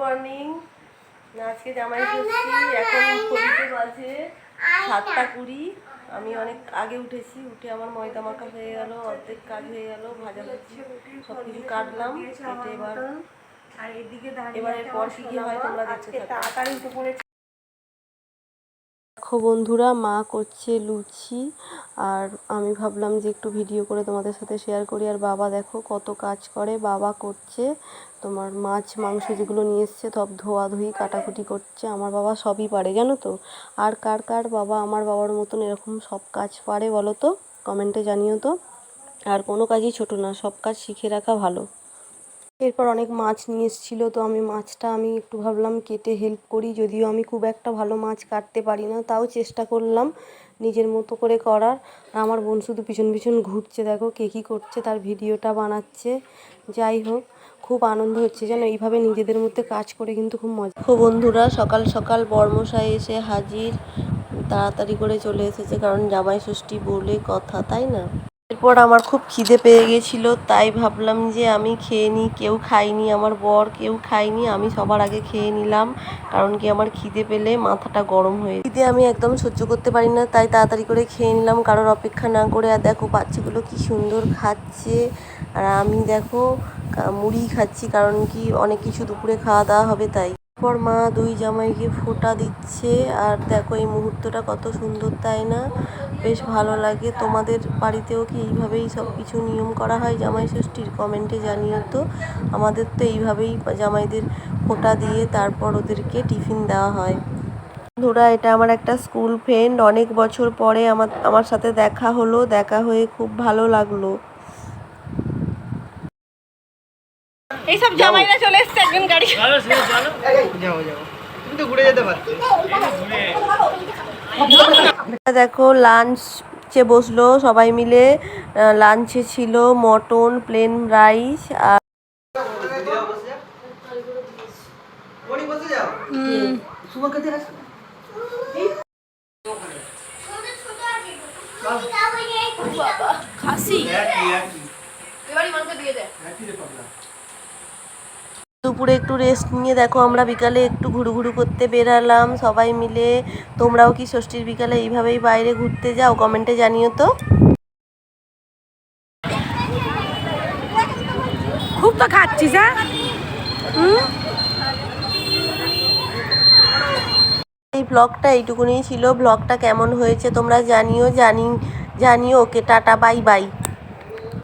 Morning আজকে জামাই ষষ্ঠী এখন ঘড়িতে বাজে সাতটা কুড়ি। আমি অনেক আগে উঠেছি উঠে আমার ময়দা মাখা হয়ে গেল অর্ধেক কাজ হয়ে গেল ভাজা হচ্ছে সব কিছু কাটলাম কেটে এবার এবার এদিকে দাঁড়িয়ে এবারে পর আমার কি কি হয় তোমরা দেখতে থাকো। দেখো বন্ধুরা, মা করছে লুচি। আর আমি ভাবলাম যে একটু ভিডিও করে তোমাদের সাথে শেয়ার করি। আর বাবা দেখো কত কাজ করে। বাবা করছে তোমার মাছ, মাংস যেগুলো নিয়ে এসছে, সব ধোয়াধুয়ি, কাটাকুটি করছে। আমার বাবা সবই পারে, জানো তো? আর কার কার বাবা আমার বাবার মতন এরকম সব কাজ পারে বলো তো? কমেন্টে জানিও তো। আর কোনো কাজই ছোট না, সব কাজ শিখে রাখা ভালো। এরপর অনেক মাছ নিয়ে এসেছিল, তো আমি মাছটা আমি একটু ভাবলাম কেটে হেল্প করি, যদিও আমি খুব একটা ভালো মাছ কাটতে পারি না, তাও চেষ্টা করলাম নিজের মতো করে করার। আমার বোন শুধু পিছন পিছন ঘুরছে, দেখো কে কী করছে, তার ভিডিওটা বানাচ্ছে। যাই হোক, খুব আনন্দ হচ্ছে যেন এইভাবে নিজেদের মধ্যে কাজ করে কিন্তু খুব মজা। ও বন্ধুরা, সকাল সকাল বর্মশাই এসে হাজির, তাড়াতাড়ি করে চলে এসেছে, কারণ জামাই ষষ্ঠী বলে কথা, তাই না? এরপর আমার খুব খিদে পেয়ে গেছিল, তাই ভাবলাম যে আমি খেয়ে নিই, কেউ খায়নি, আমার বর কেউ খায়নি, আমি সবার আগে খেয়ে নিলাম, কারণ কি আমার খিদে পেলে মাথাটা গরম হয়ে খিদে আমি একদম সহ্য করতে পারি না, তাই তাড়াতাড়ি করে খেয়ে নিলাম, কারোর অপেক্ষা না করে, আর দেখো বাচ্চাগুলো কি সুন্দর খাচ্ছে, আর আমি দেখো মুড়ি খাচ্ছি, কারণ কি অনেক কিছু দুপুরে খাওয়া দাওয়া হবে, তাই। পর মা দুই জামাইকে ফোঁটা দিচ্ছে। আর দেখো, এই মুহূর্তটা কত সুন্দর, তাই না? বেশ ভালো লাগে। তোমাদের বাড়িতেও কি এইভাবেই সব কিছু নিয়ম করা হয়? জামাই ষষ্ঠীর কমেন্টে জানিও তো। আমাদের তো এইভাবেই জামাইদের ফোঁটা দিয়ে তারপর ওদেরকে টিফিন দেওয়া হয়। বন্ধুরা, এটা আমার একটা স্কুল ফ্রেন্ড। অনেক বছর পরে আমার আমার সাথে দেখা হলো। দেখা হয়ে খুব ভালো লাগল। এইসব জামাইরা চলে এসছে একজন গাড়ি। চলো চলো যাও যাও। তুমি তো ঘুরে যেতে পারতে। দেখো লাঞ্চে বসল সবাই মিলে। লাঞ্চে ছিল মটন প্লেন রাইস আর খাসি? দিয়ে দুপুরে একটু রেস্ট নিয়ে দেখো আমরা বিকালে একটু ঘুরু ঘুরু করতে বেরালাম সবাই মিলে। তোমরাও কি ষষ্ঠীর বিকালে এইভাবেই বাইরে ঘুরতে যাও? কমেন্টে জানিও তো। খুব তো খাচ্ছিস হ্যাঁ? এই ব্লগটা এইটুকুনি ছিল। ব্লগটা কেমন হয়েছে তোমরা জানিও জানি জানিও। ওকে টাটা বাই বাই